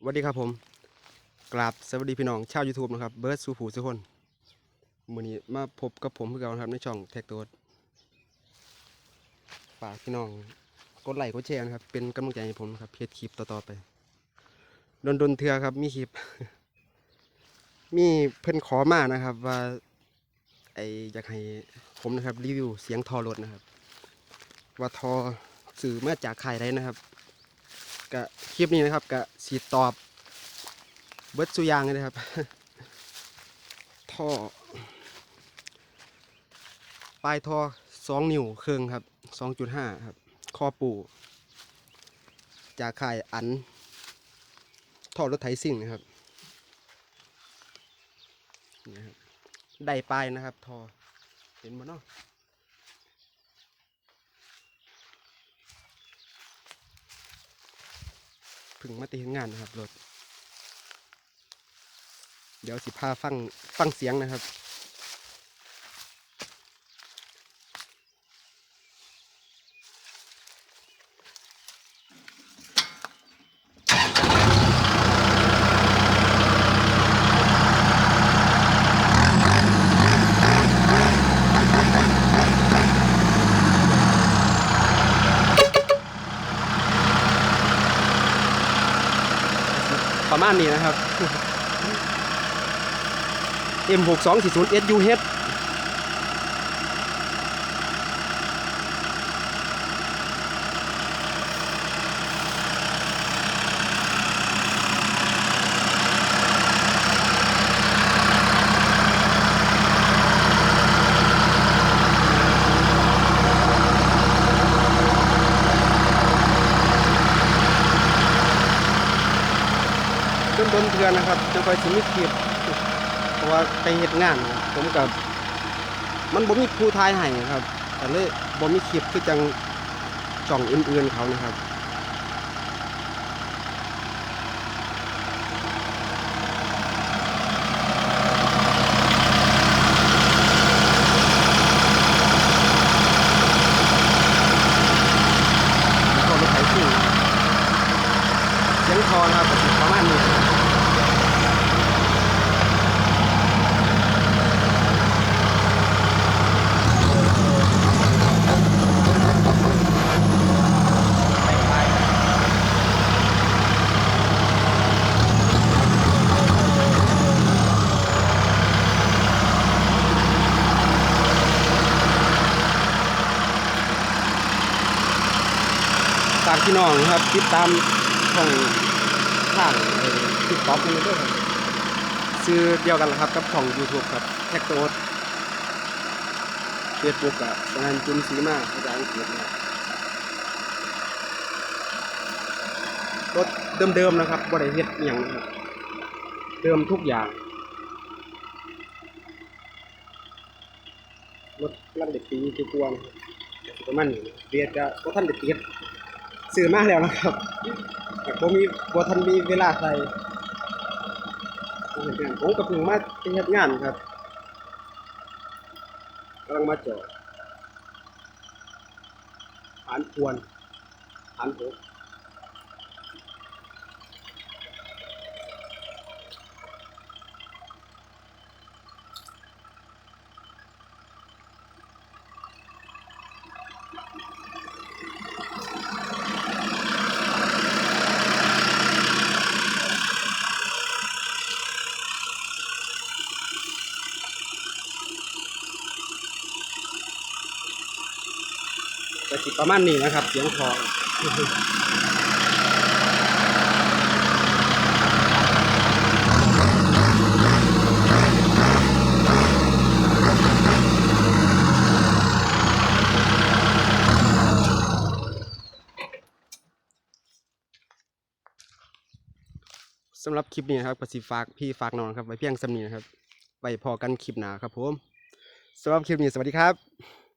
สวัสดีครับผมกราบสวัสดีพี่น้องชาว YouTube นะครับเบิร์ดสูผูสุคนวันนี้มาพบกับผมเพื่อกันครับในช่องแท็กตัวฝากพี่น้องกดไลค์กดแชร์นะครับ เป็นกำลังใจให้ผมครับเพจคลิปต่อๆไปดนดนเทือครับ มีคลิป มีเพิ่อนขอมานะครับ ว่าไออยากให้ผมนะครับรีวิวเสียงทอรถนะครับ ว่าทอสื่อมาจากใค่ายใดนะครับ กะคลิปนี้นะครับกะสีตอบ เบิร์ดสุยางเลยนะครับ ท่อ ปลายท่อสองนิ้วครึ่งครับสองจุดห้าครับคอปูจากค่ายอัน ท่อรถไถซิ่งนะครับนี่นะครับได้ปลายนะครับท่อเห็นบ่เนาะ พึ่งมาตีงานนะครับรถ เดี๋ยวสิพาฟังฟังเสียงนะครับ ประมาณนี้นะครับ M6240 SUH ทือนนะครับจะคอยสิมีคลิปเพราะว่าไปเฮ็ดงาน ผมกับมันบ่มีผู้ทายให้ครับแต่เลยบ่มีคลิปคือจังช่องอื่นๆเขานะครับแล้วก็รถไถซิ่งเสียงคอนะครับประมาณนี้ ฝากพี่น้องครับติดตามช่องทางติ๊กต็อกันด้วยครับซื้อเดียวกันแหละครับกับช่อง YouTube ครับแท็กโต๊ดเฟซบุ๊กอะสนันจุนสีมาภาษาอังกฤษนะครับรถเดิมๆนะครับบ่ได้เฮ็ดอหย่างนะครับเดิมทุกอย่างรถลังเด็กปีที่กวนครับประมาณนี้เบียดก็บ่ทันได้ติด สื่อมากแล้วนะครับแต่ผมมีบ่ทันมีเวลาใส่ผมเห็นงานผมก็เพิ่งมาเฮ็ดงานครับกำลังมาจอดฐานควรฐานผม ก็สิประมาณนี้นะครับเสียงคอสำหรับคลิปนี้นะครับก็สิฝากพี่ฝากน้องครับไว้เพียงสำนีนะครับไว้พอกันคลิปหนาครับผมสำหรับคลิปนี้สวัสดีครับ